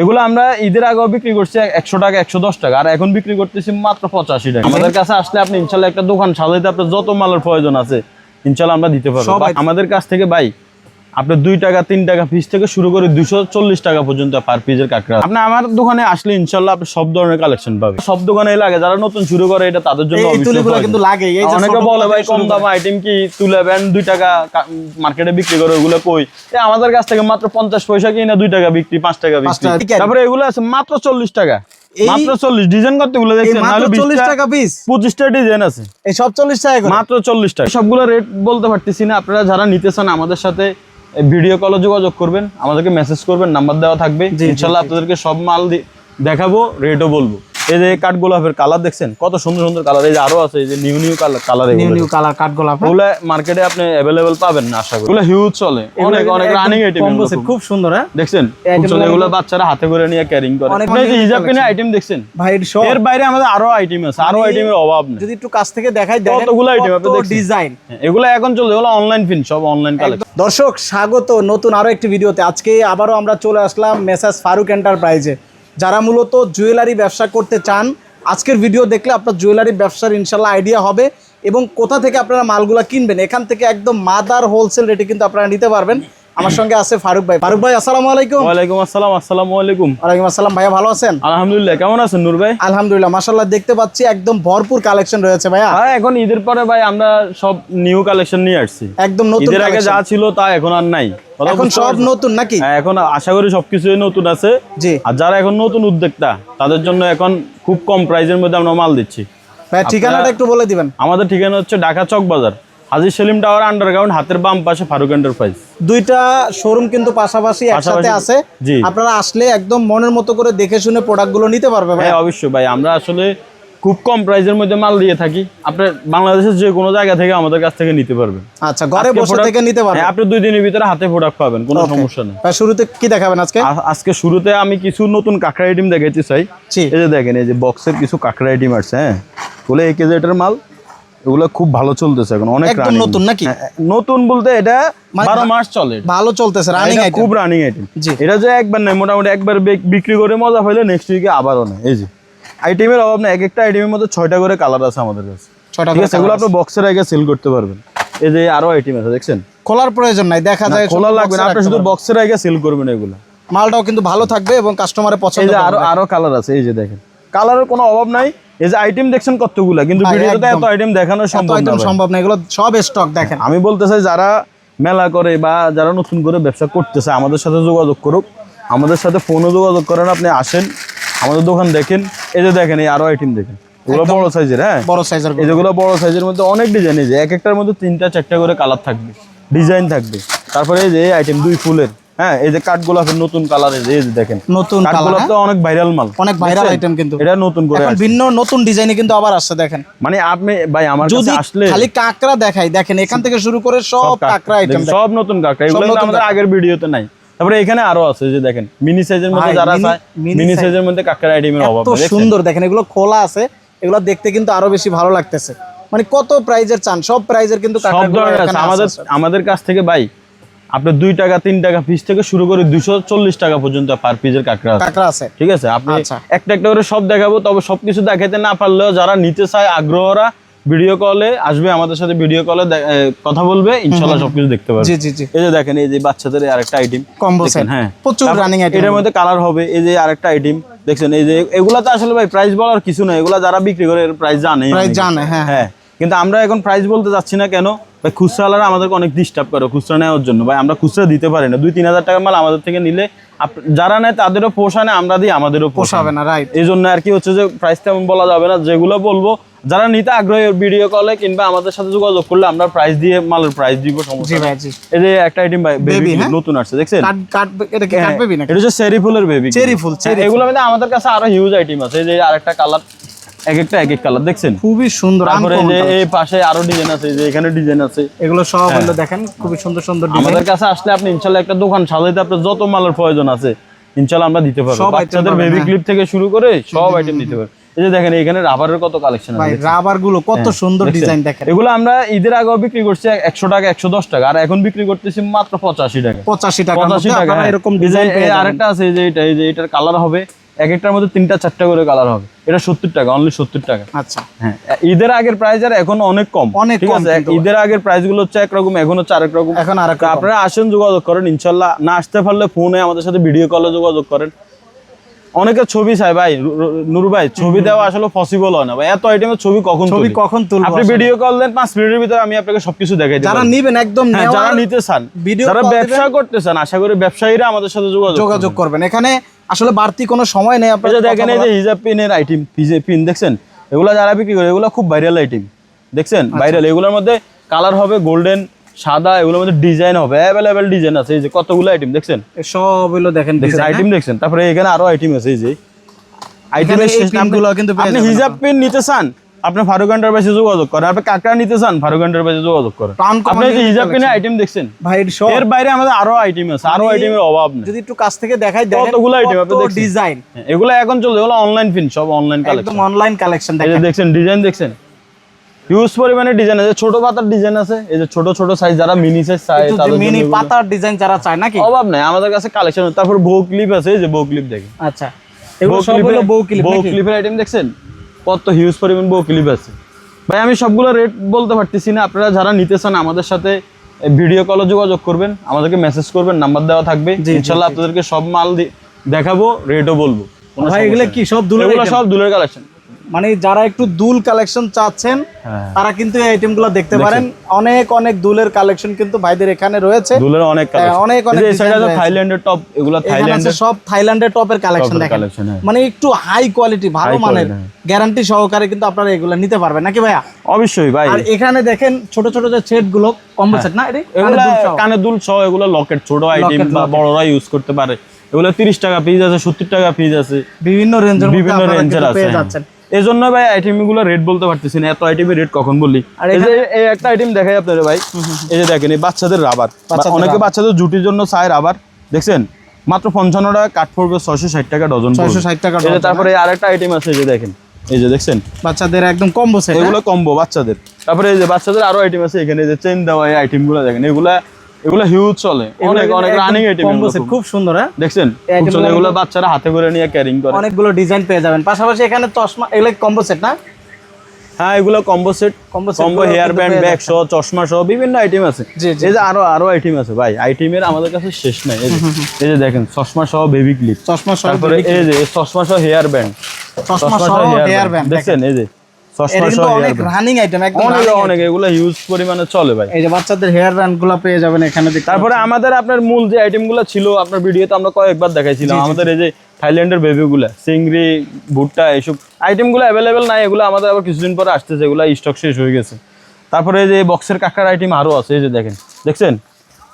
এগুলো আমরা ঈদের আগেও বিক্রি করছি একশো টাকা একশো দশ টাকা। আর এখন বিক্রি করতেছি মাত্র পঁচাশি টাকা। আমাদের কাছে আসলে আপনি ইনশাল্লাহ একটা দোকান সাজাইতে আপনার যত মালের প্রয়োজন আছে ইনশাল্লাহ আমরা দিতে পারব। আমাদের কাছ থেকে ভাই আপনার দুই টাকা তিন টাকা পিস থেকে শুরু করে দুশো চল্লিশ টাকা পর্যন্ত পার পিসের কাঁকড়া। আপনি আমার দোকানে আসলে ইনশাল্লাহ আপনি সব ধরনের কালেকশন পাবেন। সব দোকানে লাগে যারা নতুন শুরু করে এটা তাদের জন্য। কিন্তু লাগে অনেকে বলে ভাই কম দাম আইটেম কি? তুলে বেন দুই টাকা মার্কেটে বিক্রি করে ওগুলো কই? আমাদের কাছ থেকে মাত্র পঞ্চাশ পয়সা কিনা দুই টাকা বিক্রি পাঁচ টাকা বিক্রি। তারপরে এগুলো আছে মাত্র চল্লিশ টাকা। মাত্র চল্লিশ ডিজাইন করতে গুলো এই দেখছেন চল্লিশ টাকা পিস পঁচিশটা ডিজাইন আছে। এই সব চল্লিশ টাকা মাত্র চল্লিশ টাকা। সবগুলো রেট বলতে পারতেছি না আপনারা যারা নিতে চান আমাদের সাথে ভিডিও কলে যোগাযোগ করবেন আমাদেরকে মেসেজ করবেন নাম্বার দেওয়া থাকবে। ইনশাল্লাহ আপনাদেরকে সব মাল দেখাবো রেটও বলব। এই যে কাঠ গোলাপের কালার দেখছেন? কত সুন্দর সুন্দর কালার। এই যে আরও আছে এই যে new new colour colour new new colour কাঠ গোলাপ হ্যাঁ? ওগুলা মার্কেটে আপনি অ্যাভেলেবেল পাবেন না আশা করি। ওগুলা হিউজ চলে। অনেক অনেক রানিং আইটেম কম্বো সেট খুব সুন্দর হ্যাঁ? দেখছেন? চলে এগুলো বাচ্চারা হাতে করে নিয়ে ক্যারিং করে। অনেক এই যে হিজাব কিনে আইটেম দেখছেন? ভাই এর সব এর বাইরে আমাদের আরও আইটেম আছে। আরও আইটেমের অভাব নেই। যদি একটু কাছ থেকে দেখাই দেখেন কতগুলো item আপনি দেখছেন? ডিজাইন হ্যাঁ, এগুলো এখন চলে এগুলো অনলাইন ফিন সব অনলাইন কালেকশন দর্শক স্বাগত নতুন আরও একটি ভিডিওতে আজকে আবারও আমরা চলে আসলাম মেসাজ ফারুক এন্টারপ্রাইজে যারা মূলত জুয়েলারি ব্যবসা করতে চান, আজকের ভিডিও দেখলে আপনার জুয়েলারি ব্যবসার ইনশাল্লাহ আইডিয়া হবে এবং কোথা থেকে আপনারা মালগুলা কিনবেন, এখান থেকে একদম মাদার হোলসেল রেটে কিন্তু আপনারা নিতে পারবেন। আমার সঙ্গে আছে ফারুক ভাই। ফারুক ভাই আসসালামু আলাইকুম। ওয়ালাইকুম আসসালাম আসসালামু আলাইকুম। ওয়ালাইকুম আসসালাম ভাইয়া ভালো আছেন? আলহামদুলিল্লাহ কেমন আছেন নূর ভাই? আলহামদুলিল্লাহ মাশাল্লাহ দেখতে পাচ্ছি একদম ভরপুর কালেকশন রয়েছে ভাইয়া। হ্যাঁ এখন ঈদের পরে ভাই আমরা সব নিউ কালেকশন নিয়ে আসছি। একদম নতুন ঈদের আগে যা ছিল তা এখন আর নাই। এখন সব নতুন নাকি? হ্যাঁ, এখন আশা করি সবকিছুই নতুন আছে। জি। আর যারা এখন নতুন উদ্যোক্তা তাদের জন্য এখন খুব কম প্রাইসের মধ্যে আমরা মাল দিচ্ছি। ভাই ঠিকানাটা একটু বলে দিবেন। আমাদের ঠিকানা হচ্ছে ঢাকা চক বাজার হাজির সেলিম টাওয়ার আন্ডারগ্রাউন্ড হাতের বাম পাশে ফারুক এন্টারপ্রাইজ দুইটা শোরুম কিন্তু পাশাপাশি একসাথে আছে। আপনারা আসলে একদম মনের মতো করে দেখে শুনে প্রোডাক্টগুলো নিতে পারবে ভাই। হ্যাঁ অবশ্যই ভাই। আমরা আসলে খুব কম প্রাইসের মধ্যে মাল দিয়ে থাকি। আপনি বাংলাদেশের যে কোনো জায়গা থেকে আমাদের কাছ থেকে নিতে পারবেন। আচ্ছা ঘরে বসে থেকে নিতে পারবে হ্যাঁ, আপনি দুই দিনের ভিতরে হাতে প্রোডাক্ট পাবেন কোনো সমস্যা নেই। শুরুতে কি দেখাবেন আজকে? আজকে শুরুতে আমি কিছু নতুন কাঁকড়া আইটেম দেখাইতে চাই এই যে দেখেন এই যে বক্সের কিছু কাঁকড়া আইটেম আছে হ্যাঁ। বলে এক কেজি এটার মাল এগুলো খুব ভালো চলতেছে এখন অনেক একদম নতুন নাকি? নতুন বলতে এটা মানে বারো মাস চলে। ভালো চলতেছে রানিং আইটেম খুব রানিং আইটেম এটা যে একবার নাই মোটামুটি একবার বিক্রি করে মজা পাইলে নেক্সট উইকে আবারও নেয় এই যে আইটেমের অভাব নেই এক একটা আইটেমের মধ্যে ছয়টা করে কালার আছে আমাদের কাছে। ছয়টা ঠিক করে আছে এগুলো আপনি বক্সের আগে সেল করতে পারবেন। এই যে আরও আইটেম আছে দেখছেন? খোলার প্রয়োজন নাই দেখা যায় খোলা লাগবে না আপনি শুধু বক্সের আগে সেল করবেন এগুলো। মালটাও কিন্তু ভালো থাকবে এবং কাস্টমারের পছন্দ আরও আরও কালার আছে এই যে দেখেন। কালারের কোনো অভাব নাই। এই যে আইটেম দেখছেন কতগুলা? কিন্তু ভিডিওতে এত আইটেম দেখানো সম্ভব আইটেম সম্ভব না এগুলো সব স্টক দেখেন। আমি বলতে চাই যারা মেলা করে বা যারা নতুন করে ব্যবসা করতেছে আমাদের সাথে যোগাযোগ করুক। আমাদের সাথে ফোনও যোগাযোগ করেন আপনি আসেন আমাদের দোকান দেখেন। এই যে দেখেন এই আরও আইটেম দেখেন। এগুলো বড় সাইজের হ্যাঁ? বড় সাইজের এই যেগুলো বড় সাইজের মধ্যে অনেক ডিজাইন এই যে এক একটার মধ্যে তিনটা চারটা করে কালার থাকবে ডিজাইন থাকবে। তারপরে এই যে আইটেম দুই ফুলের। হ্যাঁ এই যে কাঠগোলাপের নতুন কালার এই যে দেখেন। নতুন কালার তো অনেক ভাইরাল মাল অনেক ভাইরাল আইটেম কিন্তু। এটা নতুন করে এখন ভিন্ন নতুন ডিজাইনে কিন্তু আবার আসছে দেখেন। মানে আপনি ভাই আমার কাছে আসলে খালি কাঁকড়া দেখাই দেখেন এখান থেকে শুরু করে সব কাঁকড়া, আইটেম সব নতুন কাঁকড়া এগুলো আমাদের আগের ভিডিওতে নাই। তারপরে এখানে আরও আছে যে দেখেন মিনি সাইজের মধ্যে যারা চায় মিনি সাইজের মধ্যে কাঁকড়া আইটেমের অভাব সুন্দর দেখেন এগুলো খোলা আছে এগুলো দেখতে কিন্তু আরও বেশি ভালো লাগতেছে। মানে কত প্রাইজের চান সব প্রাইজের কিন্তু আমাদের আমাদের কাছ থেকে ভাই আপনার দুই টাকা তিন টাকা পিস থেকে শুরু করে দুশো চল্লিশ টাকা পর্যন্ত পার পিসের কাঁকড়া কাঁকড়া আছে। ঠিক আছে? আপনি আচ্ছা। একটা একটা করে সব দেখাবো তবে সবকিছু দেখাইতে না পারলেও যারা নিতে চায় আগ্রহরা ভিডিও কলে আসবে আমাদের সাথে ভিডিও কলে কথা বলবে ইনশাল্লাহ সবকিছু দেখতে পারবে। জি জি জি। এই যে দেখেন এই যে বাচ্চাদের আরেকটা আইটেম কম্বো সেট হ্যাঁ। প্রচুর রানিং আইটেম এটার মধ্যে কালার হবে এই যে আরেকটা আইটেম দেখছেন এই যে এগুলা তো আসলে ভাই প্রাইস বলার কিছু না এগুলা যারা বিক্রি করে এর প্রাইস জানে প্রাইস জানে হ্যাঁ। হ্যাঁ। কিন্তু আমরা এখন প্রাইস বলতে যাচ্ছি না কেন? ভাই খুচরাওয়ালারা আমাদেরকে অনেক ডিস্টার্ব করে খুচরা নেওয়ার জন্য। ভাই আমরা খুচরা দিতে পারি না। দুই তিন হাজার টাকার মাল আমাদের থেকে নিলে যারা নেয় তাদেরও পোষায় না আমরা দিই আমাদেরও পোষাবে না রাইট এই জন্য আর কি হচ্ছে যে প্রাইস তেমন বলা যাবে না যেগুলো বলব। যারা নিতে আগ্রহী ভিডিও কলে কিংবা আমাদের সাথে যোগাযোগ করলে আমরা প্রাইস দিয়ে মালের প্রাইস দিব সমস্যা এই যে একটা আইটেম ভাই বেবি হ্যাঁ? নতুন আসছে দেখছেন? কাট এটা কি কাট বেবি নাকি? এটা হচ্ছে চেরি ফুলের বেবি Cherry ফুল, এগুলো মধ্যে আমাদের কাছে আরও হিউজ আইটেম আছে। এই যে আরেকটা কালার এক একটা এক এক কালার দেখছেন? খুবই সুন্দর তারপরে যে এই পাশে আরও ডিজাইন আছে যে এখানে ডিজাইন আছে। এগুলো সব হলো দেখেন খুবই সুন্দর সুন্দর ডিজাইন আমাদের কাছে আসলে আপনি ইনশাল্লাহ একটা দোকান সাজাইতে আপনার যত মালের প্রয়োজন আছে ইনশাল্লাহ আমরা দিতে পারব। বাচ্চাদের বেবি হ্যাঁ। ক্লিপ থেকে শুরু করে সব আইটেম দিতে পারব এই যে দেখেন এখানে রাবারের কত কালেকশন ভাই আছে রাবারগুলো কত সুন্দর ডিজাইন দেখেন। এগুলো আমরা ঈদের আগেও বিক্রি করছি একশো টাকা একশো দশ টাকা আর এখন বিক্রি করতেছি মাত্র পঁচাশি টাকা। পঁচাশি টাকা পঁচাশি টাকা হ্যাঁ। এরকম ডিজাইন আরেকটা আছে যে এটা এই যে এটার কালার হবে এক একটার মধ্যে তিনটা চারটা করে কালার হবে। এটা সত্তর টাকা অনলি সত্তর টাকা। আচ্ছা। হ্যাঁ ঈদের আগের প্রাইস আর এখন অনেক কম। অনেক ঠিক আছে। ঈদের আগের প্রাইসগুলো হচ্ছে একরকম এখন হচ্ছে আরেক রকম। এখন আর তো আপনারা আসেন যোগাযোগ করেন। ইনশাল্লাহ না আসতে পারলে ফোনে আমাদের সাথে ভিডিও কলে যোগাযোগ করেন। অনেকে ছবি চাই ভাই নুরু ভাই ছবি দেওয়া আসলে পসিবল হয় না ভাই। এত আইটেমের ছবি কখন ছবি কখন তুলবো আপনি ভিডিও কল দেন পাঁচ মিনিটের ভিতরে আমি আপনাকে সবকিছু দেখাই দিই যারা নিবেন একদম হ্যাঁ, যারা নিতে চান যারা ব্যবসা করতে চান আশা করি ব্যবসায়ীরা আমাদের সাথে যোগাযোগ যোগাযোগ করবেন। এখানে আসলে বাড়তি কোনো সময় নেই আপনার দেখেন এই যে হিজাব পিনের আইটেম পিন দেখছেন? এগুলা যারা বিক্রি করে এগুলো খুব ভাইরাল আইটেম দেখছেন? আচ্ছা। ভাইরাল এগুলোর মধ্যে কালার হবে গোল্ডেন সাদা এগুলোর মধ্যে ডিজাইন হবে। অ্যাভেলেবেল ডিজাইন আছে এই যে কতগুলো আইটেম দেখছেন? সব হলো দেখেন আইটেম দেখছেন? তারপরে এখানে আরও আইটেম আছে এই যে। আইটেমের শেষ pin গুলো কিন্তু আপনি হিজাব পিন নিতে চান আপনি ফারুক এন্টারপ্রাইজে যোগাযোগ করেন। আপনি কাকড়া নিতে চান ফারুক এন্টারপ্রাইজে যোগাযোগ করেন। আপনি যে হিজাব পিনের আইটেম দেখছেন ভাই এর সব এর বাইরে আমাদের আরও আইটেম আছে। আরও আইটেমের অভাব নেই। যদি একটু কাছ থেকে দেখাই দেখেন কতগুলো item আপনি দেখছেন? ডিজাইন হ্যাঁ, এগুলো এখন চলছে এগুলো অনলাইন পিন সব অনলাইন কালেকশন একদম অনলাইন কালেকশন দেখেন। দেখছেন ডিজাইন দেখছেন? হিউজ পরিমাণে ডিজাইন আছে। ছোট পাতার ডিজাইন আছে। এই যে ছোট ছোট সাইজ যারা মিনি সাইজ চাই তাদের মিনি পাতার ডিজাইন যারা চায় নাকি? অভাব নাই। আমাদের কাছে কালেকশন তারপর বউ ক্লিপ আছে। এই যে বউ ক্লিপ দেখেন। আচ্ছা। এগুলো সব হলো বউ ক্লিপ বউ ক্লিপের আইটেম দেখছেন? কত হিউজ পরিমাণ বউ ক্লিপ আছে। ভাই আমি সবগুলো রেট বলতে পারতেছি না। আপনারা যারা নিতে চান আমাদের সাথে ভিডিও কলে যোগাযোগ করবেন। আমাদেরকে মেসেজ করবেন। নাম্বার দেওয়া থাকবে। জি, ইনশাল্লাহ আপনাদেরকে সব মাল দেখাবো রেটও বলব। ভাই এগুলো কি? সব দুলের সব দুলের কালেকশন মানে যারা একটু দুল কালেকশন চাচ্ছেন হ্যাঁ। তারা কিন্তু এই আইটেমগুলো দেখতে পারেন। অনেক অনেক দুলের কালেকশন কিন্তু ভাইদের এখানে রয়েছে। দুলের অনেক হ্যাঁ, অনেক অনেক। থাইল্যান্ডের টপ এগুলো থাইল্যান্ডের সব থাইল্যান্ডের টপের কালেকশন দেখেন। হ্যাঁ। মানে একটু হাই কোয়ালিটি ভালো মানের। গ্যারান্টি সহকারে কিন্তু আপনারা এগুলো নিতে পারবেন। নাকি ভাইয়া? অবশ্যই ভাই। আর এখানে দেখেন ছোট ছোট যে সেটগুলো কম্বো সেট না এগুলা কানে দুল সহ এগুলো লকেট ছোট আইটেম বা বড়রা ইউজ করতে পারে। এগুলো তিরিশ টাকা পিস আছে সত্তর টাকা পিস আছে। বিভিন্ন রেঞ্জের বিভিন্ন রেঞ্জের আছে পেয়ে। যাচ্ছেন। এই জন্য ভাই আইটেমগুলো রেট বলতে পারতেছি না এত আইটেমের রেট কখন বললি এই যে এই একটা আইটেম দেখাই আপনাদের ভাই। এই যে দেখেন এই বাচ্চাদের রাবার অনেকে বাচ্চাদের জুটির জন্য চায় রাবার দেখছেন? মাত্র পঞ্চান্ন টাকা কাঠ পড়বে ছয়শো ষাট টাকা ডজন পড়বে। 660 টাকা তারপরে আর একটা আইটেম আছে এই যে দেখেন। এই যে দেখছেন? বাচ্চাদের একদম কম্বো সেট এগুলো কম্বো বাচ্চাদের। তারপরে এই যে বাচ্চাদের আরও আইটেম আছে এখানে যে চেন দেওয়া এই আইটেমগুলো দেখেন। এগুলা এগুলো হিউজ চলে। অনেক অনেক রানিং আইটেম খুব সুন্দর হ্যাঁ? দেখছেন? চলে এগুলো বাচ্চারা হাতে করে নিয়ে ক্যারিং করে। অনেকগুলো ডিজাইন পেয়ে যাবেন। পাশাপাশি এখানে চশমা এগুলো কম্বো সেট না? হ্যাঁ এগুলো combo set combo hair band bag সহ চশমা সহ বিভিন্ন আইটেম আছে। এই যে আরও আরও আইটেম আছে। ভাই আইটেমের আমাদের কাছে শেষ নাই। এই যে- যে দেখেন চশমা সহ বেবি ক্লিপ চশমা সহ তারপরে এই যে চশমা সহ হেয়ার ব্যান্ড চশমা সহ হেয়ার ব্যান্ড দেখছেন? এই যে এটা চশমা কিন্তু সহ হেয়ার অনেক রানিং আইটেম একদম অনেক এগুলো হিউজ পরিমাণে চলে ভাই। এই যে বাচ্চাদের হেয়ার ব্যান্ড পেয়ে যাবেন এখানে তারপরে আমাদের আপনার মূল যে ছিল আপনার ভিডিওতে আমরা কয়েকবার দেখাইছিলাম। আমাদের এই যে থাইল্যান্ডের চিংড়ি ভুট্টা এইসব অ্যাভেলেবেল নাই এগুলো আমাদের আবার কিছুদিন পরে আসতেছে এগুলো স্টক শেষ হয়ে গেছে। তারপরে এই যে বক্সের কাকার আইটেম আরও আছে এই যে দেখেন। দেখছেন?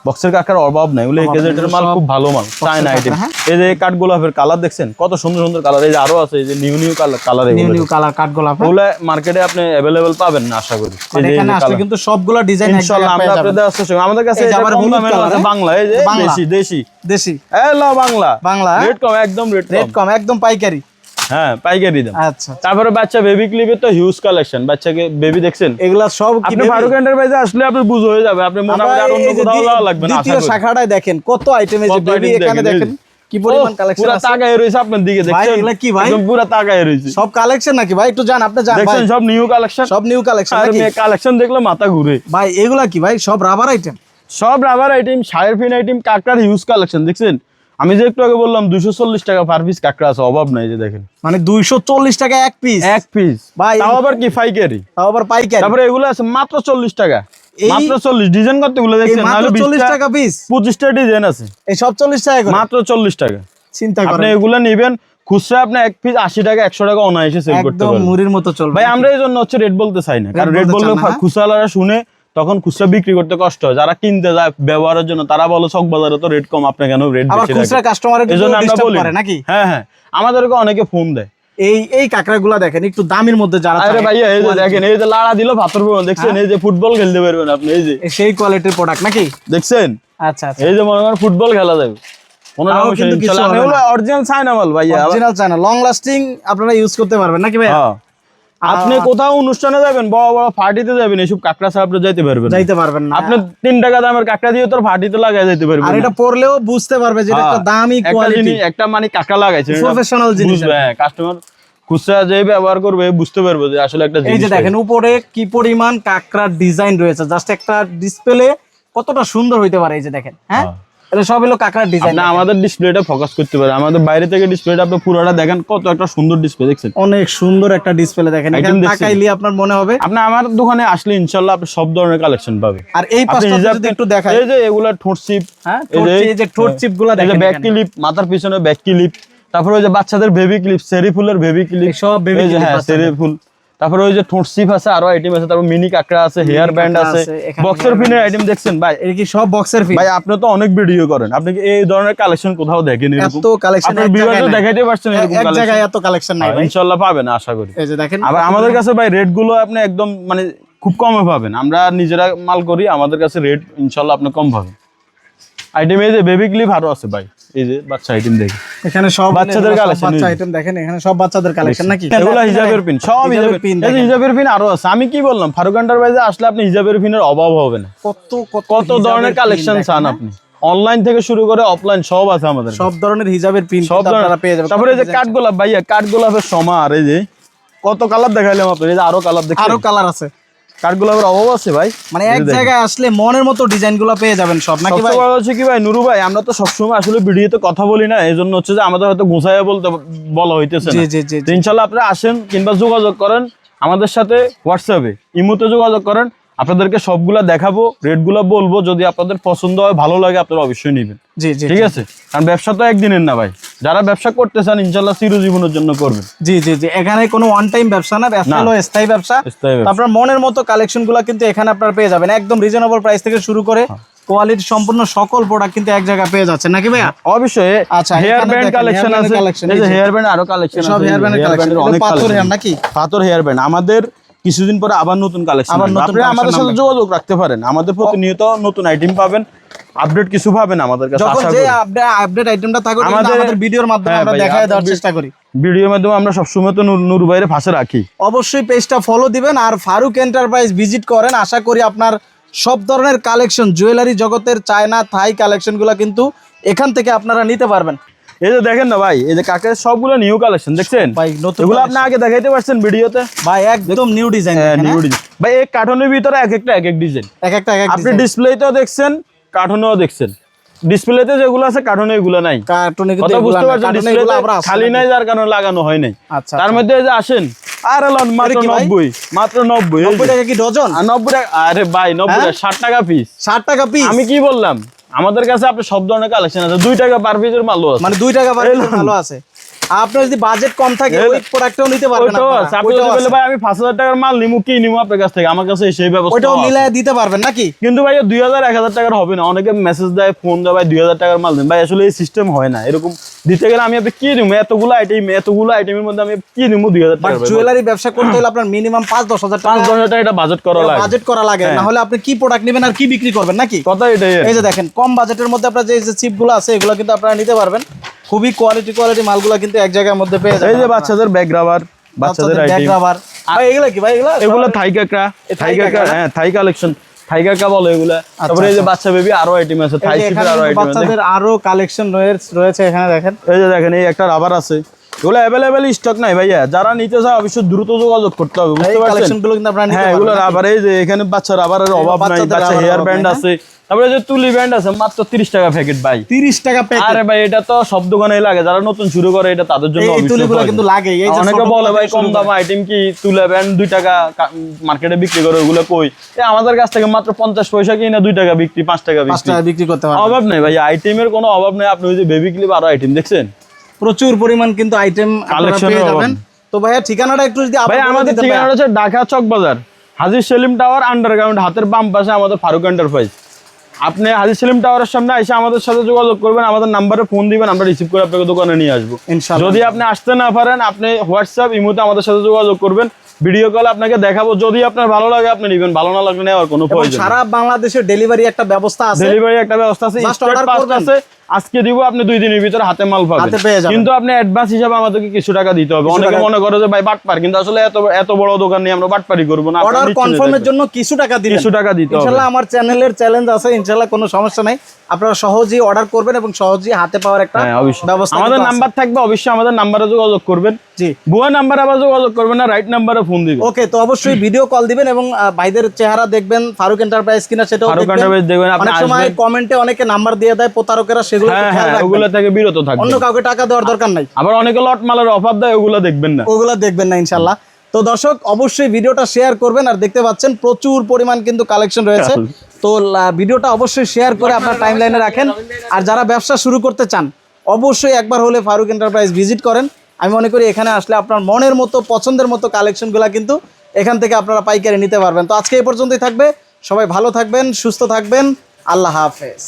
বক্সের কাকার অভাব নাই। এগুলো এই কেজেটের মাল খুব ভালো মাল চায়না আইটেম হ্যাঁ। এই যে কাঠ গোলাপের কালার দেখছেন কত সুন্দর সুন্দর কালার এই যে আরও আছে এই যে new new colour colour new new colour কাট গোলাপ ওগুলো মার্কেটে আপনি অ্যাভেলেবেল পাবেন না আশা করি। এই এখানে আসলে কিন্তু সবগুলা ডিজাইন ইনশাআল্লাহ আমরা আপনাদের চাই। আমাদের কাছে এই যে এটা আবার আছে হ্যাঁ? বাংলা এই যে বাংলা। দেশি দেশি। দেশি। এলো বাংলা। বাংলা হ্যাঁ? রেট কম একদম রেট কম একদম পাইকারি। হ্যাঁ পাইকারি দাম। আচ্ছা। তারপরে বাচ্চা বেবি ক্লিপের তো হিউজ কালেকশন বাচ্চাকে বেবি দেখছেন? এগুলা সব আপনি ফারুক এন্টারপ্রাইজে আসলে আপনি বুঝ হয়ে যাবে। আপনি মোটামুটি আর অন্য কোথাও যাওয়া লাগবে না দ্বিতীয় শাখাটায় দেখেন কত আইটেম কত বেবি এখানে দেখেন। কি পরিমাণ কালেকশন পুরা আছে। তাকায় রয়েছে আপনার দিকে দেখছেন? এগুলা কি ভাই? একদম পুরা তাকায় রয়েছে। সব কালেকশন নাকি? ভাই একটু জান আপনি জান দেখছেন সব নিউ কালেকশন সব নিউ কালেকশন নাকি? কালেকশন দেখলে মাথা ঘুরে। ভাই এগুলা কি ভাই? সব রাবার আইটেম সব রাবার আইটেম সায়ের ফিন আইটেম কাকড়ার হিউজ কালেকশন দেখছেন? আমি যে একটু আগে বললাম দুইশো চল্লিশ টাকা পার পিস কাকড়া আছে অভাব নাই যে দেখেন। মানে দুইশো চল্লিশ টাকা এক পিস এক পিস ভাই, তাও আবার কি ফাইকারি তাও আবার পাইকারি? তারপরে এগুলো আছে মাত্র চল্লিশ টাকা। মাত্র চল্লিশ ডিজাইন কতগুলো এই দেখছেন চল্লিশ টাকা পিস পঁচিশটা ডিজাইন আছে। এই সব চল্লিশ টাকা মাত্র চল্লিশ টাকা। চিন্তা আপনি করেন। এগুলো নিবেন খুচরা আপনি এক পিস আশি টাকা একশো টাকা অনায়াসে সেল করতে পারবেন। মুড়ির মতো চলবে ভাই আমরা এই জন্য হচ্ছে রেট বলতে চাই না কারণ রেট বললে? খুচরালারা শুনে তখন খুচরা বিক্রি করতে কষ্ট হয়। যারা কিনতে যায় ব্যবহারের জন্য তারা বলো চক বাজারে তো রেট কম আপনি কেন রেট বেশি খুচরা আমরা বলি নাকি? হ্যাঁ হ্যাঁ। আমাদেরকে অনেকে ফোন দেয়। এই এই কাঁকড়াগুলা দেখেন একটু দামির মধ্যে যারা আরে ভাইয়া এই যে দেখেন এই যে লাড়া দিল ভাতর পরিমাণ দেখছেন? হ্যাঁ? এই যে ফুটবল খেলতে পারবেন আপনি এই যে। সেই কোয়ালিটির প্রোডাক্ট নাকি? দেখছেন? আচ্ছা আচ্ছা। এই যে মনে করেন ফুটবল খেলা যাবে। অরিজিনাল চায়না মাল ভাইয়া। অরিজিনাল চায়না লং লাস্টিং আপনারা ইউজ করতে পারবেন নাকি ভাই হ্যাঁ। আপনি কোথাও অনুষ্ঠানে যাবেন বড় বড় পার্টিতে যাবেন এসব কাকড়া ছাড়া যাইতে পারবেন যাইতে পারবেন না। আপনি তিন টাকা দামের কাকড়া দিয়ে তোর পার্টিতে লাগাই যাইতে পারবেন আর এটা পরলেও বুঝতে পারবে যে এটা একটা হ্যাঁ, দামি কোয়ালিটি একটা মানে কাকড়া লাগাইছে প্রফেশনাল জিনিস বুঝবে হ্যাঁ কাস্টমার খুচরা যে ব্যবহার করবে বুঝতে পারবে যে আসলে একটা এই যে দেখেন উপরে কি পরিমাণ কাকড়ার ডিজাইন রয়েছে। জাস্ট একটা ডিসপ্লে কতটা সুন্দর হইতে পারে এই যে দেখেন হ্যাঁ? হ্যাঁ। এটা সব হলো কাকড়ার ডিজাইন আপনি আমাদের ডিসপ্লেটা ফোকাস করতে পারে আমাদের বাইরে থেকে ডিসপ্লেটা আপনি পুরোটা দেখেন কত একটা সুন্দর ডিসপ্লে দেখছেন? অনেক সুন্দর একটা ডিসপ্লে দেখেন। এখানে তাকাইলে আপনার মনে হবে আপনি আমার দোকানে আসলে ইনশাল্লাহ আপনি সব ধরনের কালেকশন পাবে আর এই আপনি পাশটা যদি একটু দেখাই। এই যে এগুলা ঠোঁট চিপ হ্যাঁ এই যে ঠোঁট চিপগুলা এই যে দেখেন ব্যাক ক্লিপ মাথার পিছনে ব্যাক ক্লিপ তারপরে ওই যে বাচ্চাদের বেবি ক্লিপ সেরি ফুলের বেবি ক্লিপ সব হ্যাঁ সেরি ফুল। তারপরে ওই যে ঠোঁট আছে আরও আইটেম আছে তারপর মিনি কাকড়া আছে হেয়ার ব্যান্ড আছে। বক্সের পিনের আইটেম দেখছেন? ভাই এটা কি সব বক্সের ফিল ভাই আপনি তো অনেক ভিডিও করেন। আপনি কি এই ধরনের কালেকশন কোথাও দেখেন এরকম? এত কালেকশন আপনার ভিউয়ারদের দেখাইতে পারছেন এরকম এক জায়গায় কালেকশন এত কালেকশন নাই ভাই। ইনশাআল্লাহ পাবেন আশা করি। এই যে দেখেন আবার আমাদের কাছে ভাই রেটগুলো আপনি একদম মানে খুব কমে পাবেন। আমরা নিজেরা মাল করি আমাদের কাছে রেট ইনশাল্লাহ আপনি কম পাবেন। আইটেম এই যে বেবি ক্লিপ আরও আছে ভাই। এই যে বাচ্চা আইটেম দেখি এখানে সব বাচ্চাদের সব বাচ্চা আইটেম দেখেন এখানে সব বাচ্চাদের কালেকশন নাকি? এগুলো হিজাবের পিন সব হিজাবের হিজাবের পিন এই হিজাবের পিন আরও আছে। আমি কি বললাম? ফারুক এন্টারপ্রাইজে আসলে আপনি হিজাবের পিনের অভাব হবে না। কত কত ধরনের কালেকশন চান আপনি? অনলাইন থেকে শুরু করে অফলাইন সব আছে আমাদের সব ধরনের হিজাবের পিন সব আপনারা পেয়ে যাবেন। তারপরে এই যে কাঠ গোলাপ ভাইয়া কাঠ গোলাপের সমার এই যে কত কালার দেখাইলাম আপনার এই যে আরও কালার আরও কালার আছে। কাঠ অভাব আছে ভাই। মানে এক জায়গায় আসলে মনের মতো পেয়ে যাবেন সব নাকি ভাই? সবচেয়ে হচ্ছে কি ভাই নুরু ভাই আমরা তো সবসময় আসলে ভিডিওতে কথা বলি না এই জন্য হচ্ছে যে আমাদের হয়তো গুছাইয়া বলতে বলা হইতেছে জি জি জি আপনারা আসেন কিংবা যোগাযোগ করেন আমাদের সাথে হোয়াটসঅ্যাপে ইমোতে যোগাযোগ করেন আপনাদেরকে সবগুলা দেখাবো রেটগুলো বলব যদি আপনাদের পছন্দ হয় ভালো লাগে আপনারা অবশ্যই নেবেন। জি জি ঠিক আছে? কারণ ব্যবসা তো একদিনের না ভাই। যারা ব্যবসা করতে চান ইনশাল্লাহ চিরজীবনের জন্য করবেন। জি জি জি। এখানে কোনো ওয়ান টাইম ব্যবসা না ব্যবসা হলো স্থায়ী ব্যবসা। আপনার মনের মতো কালেকশনগুলো কিন্তু এখানে আপনার পেয়ে যাবেন। একদম রিজনেবল প্রাইস থেকে শুরু করে হ্যাঁ। কোয়ালিটি সম্পূর্ণ সকল প্রোডাক্ট কিন্তু এক জায়গায় পেয়ে যাচ্ছে নাকি ভাইয়া? অবশ্যই। আচ্ছা, হেয়ার ব্যান্ড কালেকশন আছে। হেয়ার ব্যান্ড আরও কালেকশন সব হেয়ার ব্যান্ডের কালেকশন অনেক পাথর হেয়ার নাকি? পাথর হেয়ার ব্যান্ড আমাদের কিছুদিন পরে আবার নতুন কালেকশন আবার নতুন আমাদের সাথে যোগাযোগ রাখতে পারেন। আমাদের প্রতিনিয়ত নতুন আইটেম পাবেন। আপডেট কিছু পাবেন আমাদের কাছে যখন যে আপডেট আইটেমটা থাকবে আমাদের- ভিডিওর মাধ্যমে হ্যাঁ আমরা দেখায় দেওয়ার চেষ্টা করি। ভিডিওর মাধ্যমে আমরা সবসময় তো নুর- ভাইয়ের ফাঁসে রাখি। অবশ্যই পেজটা ফলো দিবেন আর ফারুক এন্টারপ্রাইজ ভিজিট করেন। আশা করি আপনার সব ধরনের কালেকশন জুয়েলারি জগতের চায়না থাই কালেকশনগুলো কিন্তু এখান থেকে আপনারা নিতে পারবেন। এই যে দেখেন না ভাই এই যে কাকের সবগুলো নিউ কালেকশন দেখছেন? ভাই নতুন এগুলো আপনি আগে দেখাইতে পারছেন ভিডিওতে? ভাই একদম নিউ ডিজাইন নিউ ডিজাইন ভাই এই কার্টনের ভিতরে এক একটা এক এক ডিজাইন এক একটা এক আপনি ডিসপ্লেতেও দেখছেন কার্টনেও দেখছেন। ডিসপ্লেতে যেগুলো আছে কার্টনে এগুলো নাই। কার্টুনে কথা বুঝতে পারছেন ডিসপ্লেতে খালি নাই যার কারণে লাগানো হয় নাই। আচ্ছা তার মধ্যে এই যে আসেন আর এলন মাত্র কি ভাই? নব্বই মাত্র নব্বই এই যে। নব্বই টাকা কি ডজন আর নব্বই টাকা আরে ভাই নব্বই হ্যাঁ? টাকা ষাট টাকা পিস ষাট টাকা পিস আমি কি বললাম? আমাদের কাছে আপনি সব ধরনের কালেকশন আছে। দুই টাকা পার পিসের মালও আছে। মানে দুই টাকা পার এলো। মালও আছে। আপনার যদি বাজেট কম থাকে এলো। ওই প্রোডাক্টও নিতে পারবেন আপনারা। আপনি যদি ভাই আমি পাঁচ হাজার টাকার মাল নিমু কি নিমু আপনার কাছ থেকে? আমার কাছে সেই ব্যবস্থা ওইটাও মিলায় দিতে পারবেন নাকি? কিন্তু ভাই দুই হাজার এক হাজার টাকার হবে না। অনেকে মেসেজ দেয় ফোন দেয় ভাই দুই হাজার টাকার মাল দেন ভাই আসলে এই সিস্টেম হয় না। এরকম দিতে গেলে আমি আপনি কি নিবো এতগুলো আইটেম এতগুলো আইটেমের মধ্যে আমি কি দুই হাজার টাকা জুয়েলারি ব্যবসা করতে হলে আপনার মিনিমাম পাঁচ দশ হাজার পাঁচ টাকা দশ হাজার টাকা এটা বাজেট করা লাগে। বাজেট করা লাগে। না হলে আপনি কি প্রোডাক্ট নেবেন আর কি বিক্রি করবেন নাকি? কথা এটাই। এই যে দেখেন কম বাজেটের মধ্যে আপনার যে যে চিপগুলো আছে এগুলো কিন্তু আপনারা নিতে পারবেন। খুবই কোয়ালিটি কোয়ালিটি মালগুলো কিন্তু এক জায়গার মধ্যে পেয়ে যায় এই যে বাচ্চাদের ব্যাগ রাবার বাচ্চাদের আইটেম। রাবার ভাই এগুলা কি ভাই এগুলা এগুলা থাই কাকড়া থাই কাকড়া হ্যাঁ থাই কালেকশন থাই কাকড়া বলে এগুলা। তারপরে এই যে বাচ্চা বেবি আরও আইটেম আছে থাই শিপের আরও আইটেম আছে। বাচ্চাদের আরও কালেকশন রয়েছে এখানে দেখেন। এই যে দেখেন এই একটা রাবার আছে। এগুলো অ্যাভেলেবেল স্টক নাই ভাইয়া। যারা নিতে চায় অবশ্যই দ্রুত যোগাযোগ করতে হবে বুঝতে পারছেন? কিন্তু আপনারা হ্যাঁ এগুলো রাবার এই যে এখানে বাচ্চা রাবারের অভাব নাই বাচ্চা হেয়ার ব্যান্ড আছে। তারপরে যে তুলি ব্যান্ড আছে মাত্র 30 টাকা প্যাকেট ভাই। 30 টাকা প্যাকেট আরে ভাই এটা তো সব দোকানেই লাগে যারা নতুন শুরু করে এটা তাদের জন্য এই তুলিগুলো কিন্তু লাগে এই যে অনেকে বলে ভাই কম দাম আইটেম কি? তুলে ব্যান্ড দুই টাকা মার্কেটে বিক্রি করে ওগুলো কই? এ আমাদের কাছ থেকে মাত্র পঞ্চাশ পয়সা কিনা দুই টাকা বিক্রি পাঁচ টাকা বিক্রি। টাকা বিক্রি করতে অভাব নেই ভাই আইটেমের কোনো অভাব নেই আপনি ওই যে বেবি ক্লিপ আরও আইটেম দেখছেন? প্রচুর পরিমাণ কিন্তু আইটেম আপনারা পেয়ে যাবেন। তো ভাইয়া ঠিকানাটা একটু যদি ভাই আমাদের ঠিকানা হচ্ছে ঢাকা চক বাজার হাজির সেলিম টাওয়ার আন্ডারগ্রাউন্ড হাতের বাম পাশে আমাদের ফারুক এন্টারপ্রাইজ আপনি হাজির সেলিম টাওয়ারের সামনে এসে আমাদের সাথে যোগাযোগ করবেন আমাদের নাম্বারে ফোন দিবেন আমরা রিসিভ করে আপনাকে দোকানে নিয়ে আসব। ইনশাআল্লাহ। যদি আপনি আসতে না পারেন আপনি হোয়াটসঅ্যাপ ইমোতে আমাদের সাথে যোগাযোগ করবেন ভিডিও কল আপনাকে দেখাবো। যদি আপনার ভালো লাগে আপনি নেবেন ভালো না লাগলে নেওয়ার কোনো প্রয়োজন সারা বাংলাদেশে ডেলিভারি একটা ব্যবস্থা আছে। ডেলিভারি একটা ব্যবস্থা আছে আছে। আজকে দিব আপনি দুই দিনের ভিতরে হাতে মাল পাবেন। কিন্তু আপনি অ্যাডভান্স হিসাবে আমাদেরকে কিছু টাকা দিতে হবে। অনেকে মনে করে যে ভাই বাটপার। কিন্তু আসলে এত এত বড় দোকান নিয়ে আমরা বাটপারি করব না অর্ডার কনফার্মের জন্য কিছু টাকা দিবেন। কিছু টাকা দিতে হবে। ইনশাল্লাহ আমার চ্যানেলের চ্যালেঞ্জ আছে ইনশাল্লাহ কোনো সমস্যা নাই। আপনারা সহজেই অর্ডার করবেন এবং সহজেই হাতে পাওয়ার একটা হ্যাঁ ব্যবস্থা আমাদের নাম্বার থাকবে অবশ্যই আমাদের নাম্বারে যোগাযোগ করবেন। জি। ভুয়া নাম্বার আবার যোগাযোগ করবেন না রাইট নাম্বারে ফোন দিবেন। ওকে তো অবশ্যই ভিডিও কল দিবেন এবং ভাইদের চেহারা দেখবেন ফারুক এন্টারপ্রাইজ কিনা সেটাও ফারুক দেখবেন। এন্টারপ্রাইজ দেখবেন আপনি অনেক সময় কমেন্টে অনেকে নাম্বার দিয়ে দেয় প্রতারকেরা সেগুলো হ্যাঁ হ্যাঁ রাখবেন। ওগুলো থেকে বিরত থাকবেন। অন্য কাউকে টাকা দেওয়ার দরকার নাই। আবার অনেকে লট মালের অফার দেয় ওগুলো দেখবেন না। ওগুলো দেখবেন না ইনশাল্লাহ তো দর্শক অবশ্যই ভিডিওটা শেয়ার করবেন আর দেখতে পাচ্ছেন প্রচুর পরিমাণ কিন্তু কালেকশন রয়েছে। তো ভিডিওটা অবশ্যই শেয়ার করে আপনার টাইম লাইনে রাখেন। আর যারা ব্যবসা শুরু করতে চান অবশ্যই একবার হলে ফারুক এন্টারপ্রাইজ ভিজিট করেন। আমি মনে করি এখানে আসলে আপনার মনের মতো পছন্দের মতো কালেকশনগুলো কিন্তু এখান থেকে আপনারা পাইকারি নিতে পারবেন। তো আজকে এই পর্যন্তই থাকবে। সবাই ভালো থাকবেন সুস্থ থাকবেন। আল্লাহ হাফেজ।